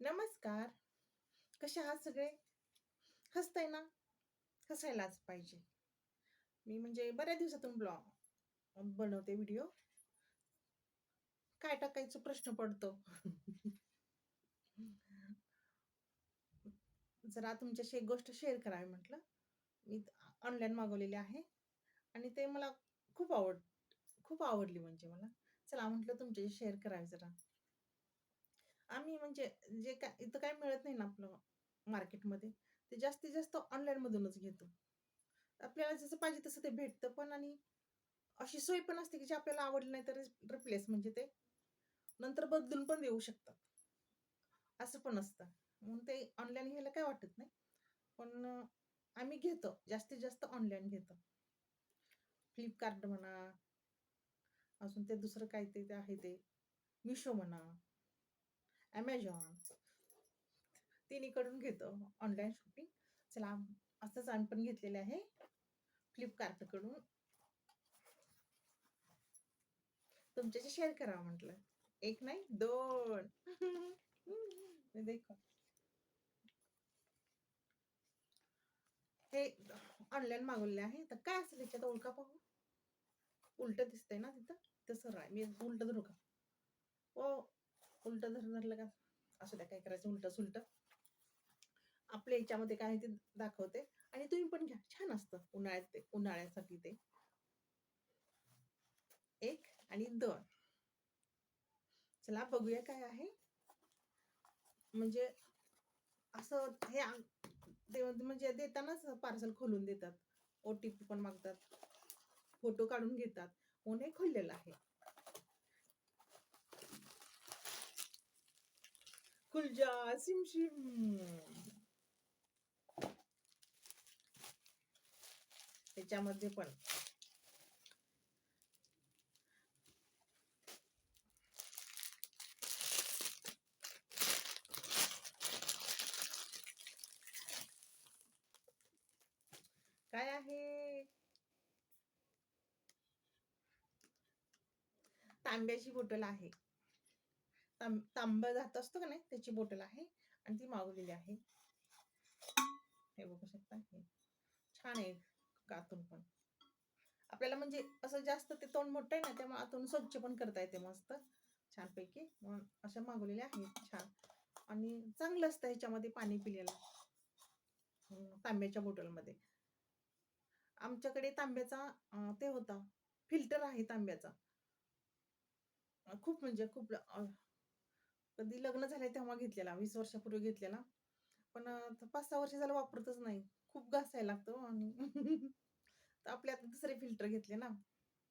नमस्कार. कसे आहात सगळे? हसताय ना? हसायलाच पाहिजे. मी म्हणजे बऱ्याच दिवसातून ब्लॉग बनवते व्हिडिओ. काय टाकायचं प्रश्न पडतो. जरा तुमच्याशी एक गोष्ट शेअर करावी म्हटलं. मी ऑनलाईन मागवलेली आहे आणि ते मला खूप आवड खूप आवडली म्हणजे मला. चला म्हटलं तुमच्याशी शेअर करावी जरा. आम्ही म्हणजे जे काय इथं काय मिळत नाही ना आपलं मार्केटमध्ये ते जास्तीत जास्त ऑनलाईनमधूनच घेतो. आपल्याला जसं पाहिजे तसं ते भेटतं पण आणि अशी सोय पण असते की जे आपल्याला आवडलं नाही तर रिप्लेस म्हणजे ते नंतर बदलून पण देऊ शकतात. असं पण असतं. म्हणून ते ऑनलाईन घ्यायला काय वाटत नाही. पण आम्ही घेतो. जास्तीत जास्त ऑनलाईन घेतो. फ्लिपकार्ट म्हणा अजून ते दुसरं काय ते ते आहे ते. मिशो म्हणा. ॲमेझॉन तिन्हीकडून घेतो ऑनलाईन शॉपिंग चला असंच आम्ही पण घेतलेले आहे. फ्लिपकार्टकडून तुमच्याशी शेअर करावं म्हटलं. एक नाही दोन. हे देखो. हे ऑनलाईन मागवले आहे. तर काय असेल याच्यात? ओळखा पाहू. उलट दिसतंय ना तिथं? तसं राय. मी उलट धरू का? हो उलट धर धरलं का? असं द्या काय करायचं? उलट सुलट. आपल्या याच्यामध्ये काय आहे ते दाखवते. आणि तुम्ही पण घ्या. छान असतं उन्हाळ्यात ते उन्हाळ्यासाठी ते. एक आणि दोन. चला बघूया काय आहे. म्हणजे असं हे देव म्हणजे देतानाच पार्सल खोलून देतात. ओ टी पी पण मागतात. फोटो काढून घेतात. म्हणून हे खोललेला आहे. कुलजा Simşim. त्याच्यामध्ये पण काय आहे तांब्याची बॉटल आहे तांब तांब जात असतो का नाही त्याची बॉटल आहे आणि ती मागवलेली आहे. हे बघू शकता हे छान आहे कातून पण. आपल्याला म्हणजे असं जास्त ते तोंड मोठं आहे ना त्यामुळे आतून स्वच्छ पण करता येते मस्त. छानपैकी. म्हणून अशा मागवलेल्या आहेत छान. आणि चांगलं असतं ह्याच्यामध्ये पाणी पिलेलं. तांब्याच्या बॉटलमध्ये. आमच्याकडे तांब्याचा ते होता. फिल्टर आहे तांब्याचा. खूप म्हणजे खूप कधी लग्न झालंय तेव्हा घेतलेला वीस वर्षापूर्वी घेतलेला. पण पाच सहा वर्ष झालं वापरतच नाही. खूप घासायला लागतो हो आणि तर आपले आता दुसरे फिल्टर घेतले ना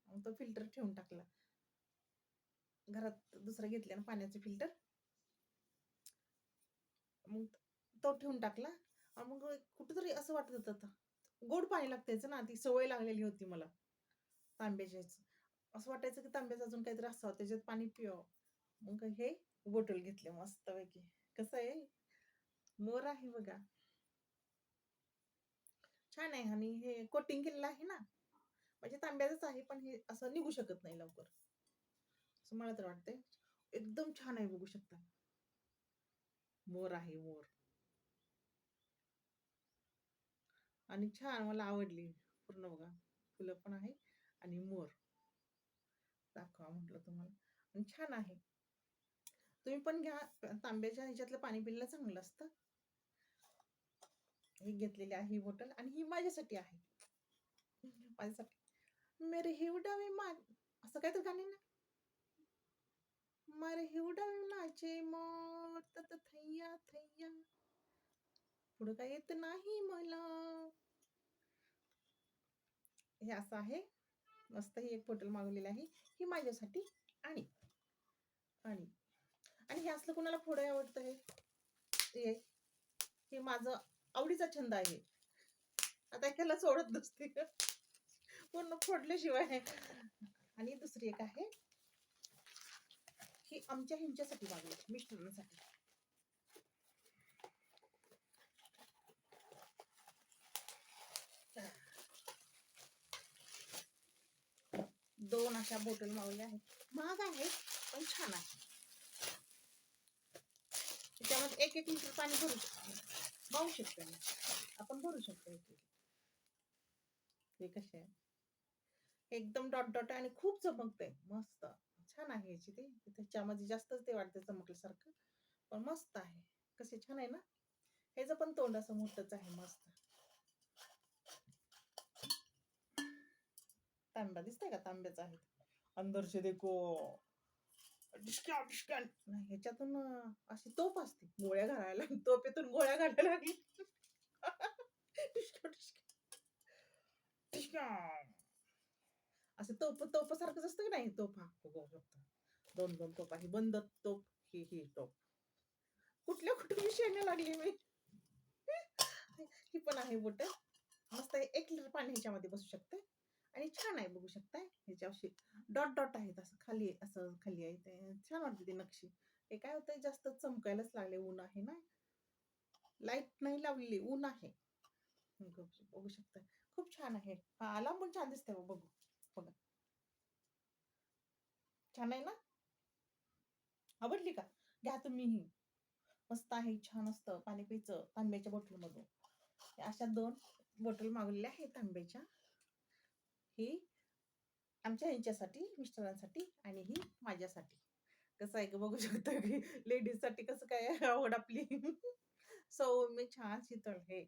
मग तो फिल्टर ठेवून टाकला. घरात दुसरं घेतले ना पाण्याचे फिल्टर. मग तो ठेवून टाकला. आणि मग कुठंतरी असं वाटत होतं आता. गोड पाणी लागतायचं ना ती सवय लागलेली होती मला तांब्याची. असं वाटायचं की तांब्याचं अजून काहीतरी असावं त्याच्यात पाणी पिव मग हे बोटल घेतले मस्तपैकी. कसं आहे? मोर आहे बघा. छान आहे आणि हे कोटिंग केलेलं आहे ना. म्हणजे तांब्याचंच आहे पण हे असं निघू शकत नाही लवकर. असं मला तर वाटतंय. एकदम छान आहे बघू शकता. मोर आहे मोर. आणि छान मला आवडली. पूर्ण बघा. फुलं पण आहे आणि मोर. दाखवा म्हटलं तुम्हाला. आणि छान आहे. तुम्ही पण घ्या. तांब्याच्या ह्याच्यातलं पाणी पिलेलं चांगलं असतं. ही घेतलेली आहे ही बॉटल आणि ही माझ्यासाठी आहे. माझ्यासाठी. मेरे हिवडा विमान असं काय तर गाणे ना. मारे हिवडा विमाचे मोर थैया थैया. पुढं काय येत नाही मला. हे असं आहे. मस्त ही एक बॉटल मागवलेली आहे. ही माझ्यासाठी. हे असलं कुणाला फोडं आवडतं हे? हे हे माझं आवडीचा छंद आहे. आता ह्याला सोडत नसते. पूर्ण फोडल्याशिवाय. आणि दुसरी एक आहे. ही आमच्या ह्यांच्यासाठी मागली मिस्टरांसाठी. दोन अशा बॉटल मागवल्या आहेत. महाग आहेत पण छान आहे त्यामध्ये एक एक लिटर पाणी भरू शकतो. वाहू शकतो मी. आपण भरू शकतो हे कसे आहे? एकदम डॉट डॉट आहे आणि खूप चमकतंय. मस्त. छान आहे याची ते. त्याच्यामध्ये जास्तच ते वाटतं चमकल्यासारखं. पण मस्त आहे. कसे छान आहे ना? ह्याचं पण तोंड असं मोठंच आहे. मस्त. तांबा दिसतंय का? तांब्याचा आहे अंदरचे देखो. डिस्काउंट डिस्काउंट नाही ह्याच्यातून अशी तोप असते गोळ्या घालायला. तोपेतून गोळ्या घालायला लागली. डिस्काउंट डिस्काउंट असं तोप तोप सारखंच असतं की नाही? तोप हा बघू शकतो दोन दोन तोप आहे. बंद तोप ही ही टोप कुठल्या कुठल्या विषयाने लागली मी ही पण आहे बोट. मस्त. एक लिटर पाणी ह्याच्यामध्ये बसू शकते आणि छान आहे बघू शकताय. ह्याच्या अशी डॉट डॉट आहेत असं खाली असं खाली आहे ते. छान वाटते ती नक्षी. हे काय होतंय जास्त चमकायलाच लागले ऊन आहे ना. लाइट नाही लावलेली ऊन आहे. बघू शकता खूप छान आहे. हा लांबून छान दिसतंय बघू बघा छान आहे ना? आवडली का? घ्या तुम्ही मस्त आहे छान असतं. पाणी प्यायचं तांब्याच्या बॉटल मधून. अशा दोन बॉटल मागवलेल्या आहेत तांब्याच्या. ही आमच्या ह्यांच्यासाठी मिस्टरांसाठी आणि ही माझ्यासाठी. कसं आहे का बघू शकता की लेडीजसाठी कसं काय आवड आपली. सौम्य छान शीतळ हे.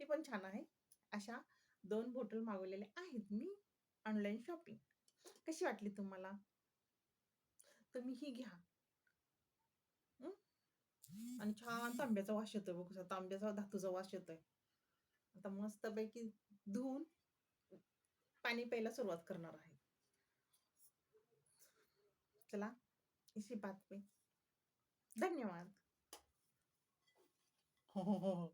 हे पण छान आहे. अशा दोन बॉटल मागवलेल्या आहेत मी ऑनलाईन शॉपिंग कशी वाटली तुम्हाला? तुम्ही ही घ्या. आणि छान तांब्याचा वास येतोय बघू शकता. तांब्याचा धातूचा वास येतोय. आता मस्तपैकी धुवून पाणी प्यायला सुरुवात करणार आहे. चला इसी बात पे धन्यवाद. हो हो हो हो.